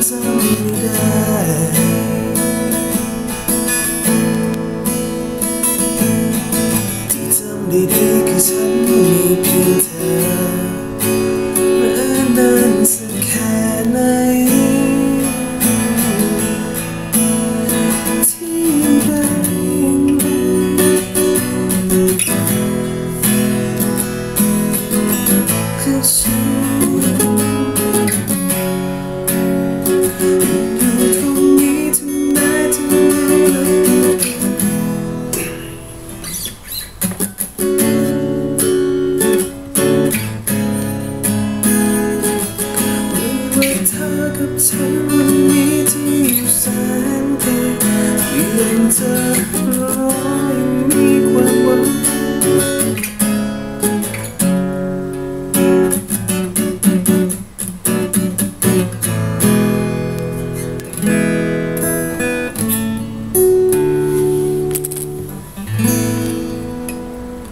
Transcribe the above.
ไม่ได้ที่ทำได้ดีคือฉันมีเพียงเธอแม้นานสักแค่ไหนที่ยังได้คือฉัน อกับฉันวั